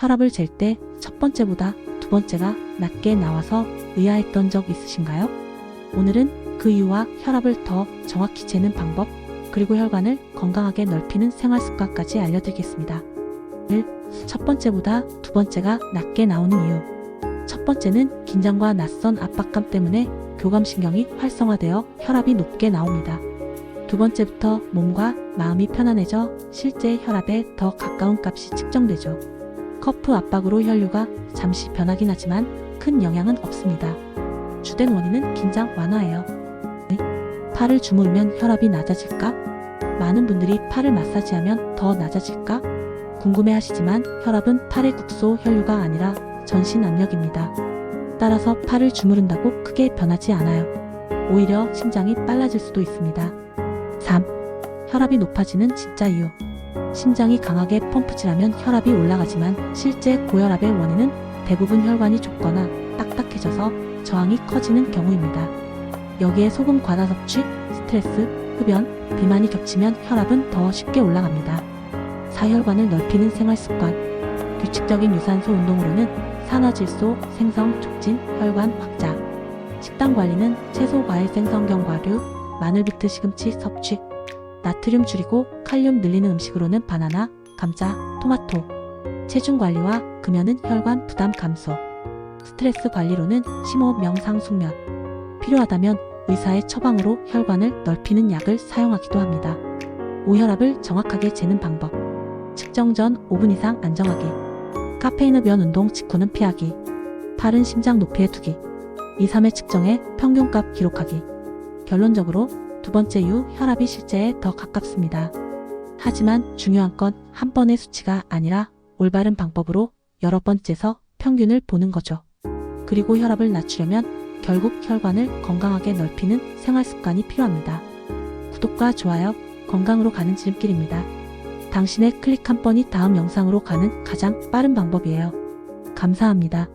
혈압을 잴 때 첫 번째보다 두 번째가 낮게 나와서 의아했던 적 있으신가요? 오늘은 그 이유와 혈압을 더 정확히 재는 방법, 그리고 혈관을 건강하게 넓히는 생활 습관까지 알려드리겠습니다. 1. 첫 번째보다 두 번째가 낮게 나오는 이유. 첫 번째는 긴장과 낯선 압박감 때문에 교감신경이 활성화되어 혈압이 높게 나옵니다. 두 번째부터 몸과 마음이 편안해져 실제 혈압에 더 가까운 값이 측정되죠. 커프 압박으로 혈류가 잠시 변하긴 하지만 큰 영향은 없습니다. 주된 원인은 긴장 완화예요. 네? 팔을 주무르면 혈압이 낮아질까? 많은 분들이 팔을 마사지하면 더 낮아질까? 궁금해 하시지만 혈압은 팔의 국소 혈류가 아니라 전신 압력입니다. 따라서 팔을 주무른다고 크게 변하지 않아요. 오히려 심장이 빨라질 수도 있습니다. 3. 혈압이 높아지는 진짜 이유. 심장이 강하게 펌프질하면 혈압이 올라가지만 실제 고혈압의 원인은 대부분 혈관이 좁거나 딱딱해져서 저항이 커지는 경우입니다. 여기에 소금 과다 섭취, 스트레스, 흡연, 비만이 겹치면 혈압은 더 쉽게 올라갑니다. 사혈관을 넓히는 생활 습관. 규칙적인 유산소 운동으로는 산화질소 생성 촉진, 혈관 확장. 식단 관리는 채소 과일 생성 견과류, 마늘 비트 시금치 섭취. 나트륨 줄이고 칼륨 늘리는 음식으로는 바나나, 감자, 토마토. 체중 관리와 금연은 혈관 부담 감소. 스트레스 관리로는 심호 명상 숙면. 필요하다면 의사의 처방으로 혈관을 넓히는 약을 사용하기도 합니다. 오혈압을 정확하게 재는 방법. 측정 전 5분 이상 안정하기. 카페인 흡연 운동 직후는 피하기. 팔은 심장 높이에 두기. 2, 3회 측정해 평균값 기록하기. 결론적으로 두 번째 이후 혈압이 실제에 더 가깝습니다. 하지만 중요한 건 한 번의 수치가 아니라 올바른 방법으로 여러 번 재서 평균을 보는 거죠. 그리고 혈압을 낮추려면 결국 혈관을 건강하게 넓히는 생활 습관이 필요합니다. 구독과 좋아요, 건강으로 가는 지름길입니다. 당신의 클릭 한 번이 다음 영상으로 가는 가장 빠른 방법이에요. 감사합니다.